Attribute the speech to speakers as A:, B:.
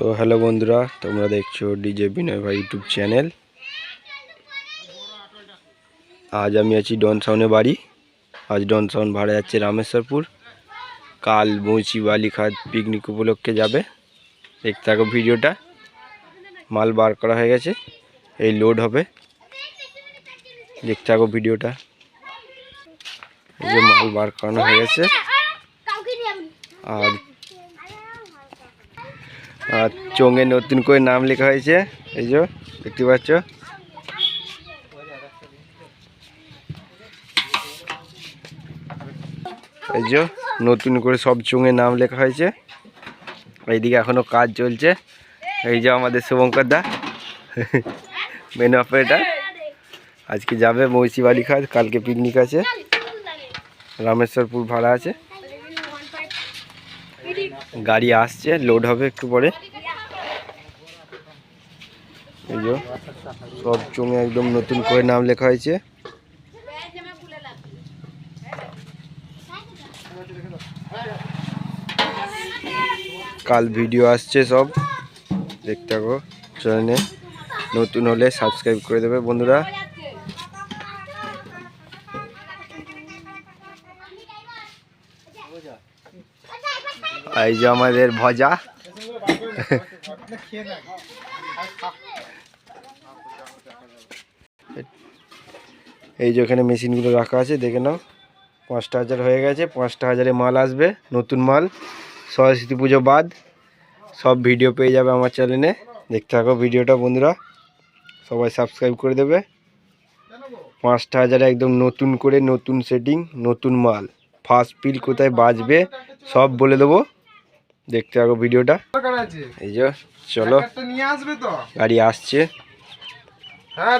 A: তো হ্যালো বন্ধুরা তোমরা দেখছ ডিজে বিনয় ভাই ইউটিউব চ্যানেল। আজ আমি আছি ডন সাউনের বাড়ি। আজ ডন সাউন ভাড়া যাচ্ছে রামেশ্বরপুর। কাল বৌচি বালিখাত পিকনিক উপলক্ষে যাবে। দেখতে থাকো ভিডিওটা। মাল বার করা হয়ে গেছে এই লোড হবে। দেখতে থাকো ভিডিওটা। এই যে মাল বার করানো হয়ে গেছে। আর আর চোঙে নতুন করে নাম লেখা হয়েছে। এই যে, দেখতে পাচ্ছ? এই যে, নতুন করে সব চোঙে নাম লেখা হয়েছে। এইদিকে এখনও কাজ চলছে। এই যে আমাদের শুভঙ্কর দা। মেন অপারেটার আজকে যাবে মৌসি খাত কালকে পিকনিক আছে। রামেশ্বরপুর ভাড়া আছে। গাড়ি আসছে লোড হবে একটু পরে। এই যে, সব চোঙে একদম নতুন করে নাম লেখা হয়েছে। কাল ভিডিও আসছে সব। দেখতে থাকো চ্যানেলে নতুন হলে সাবস্ক্রাইব করে দেবে বন্ধুরা। এই যে আমাদের ভজা। এই যে ওখানে মেশিনগুলো রাখা আছে, দেখে নাও। পাঁচটা হাজার হয়ে গেছে, পাঁচটা হাজারে মাল আসবে, নতুন মাল। সরস্বতী পুজো বাদ। সব ভিডিও পেয়ে যাবে আমার চ্যানেলে দেখতে থাকো ভিডিওটা বন্ধুরা। সবাই সাবস্ক্রাইব করে দেবে। পাঁচটা হাজারে একদম নতুন করে নতুন সেটিং নতুন মাল। ফার্স্ট পিল কোথায় বাজবে সব বলে দেবো। দেখতে থাকো ভিডিওটা। এই যে চলো। গাড়ি আসছে।
B: হ্যাঁ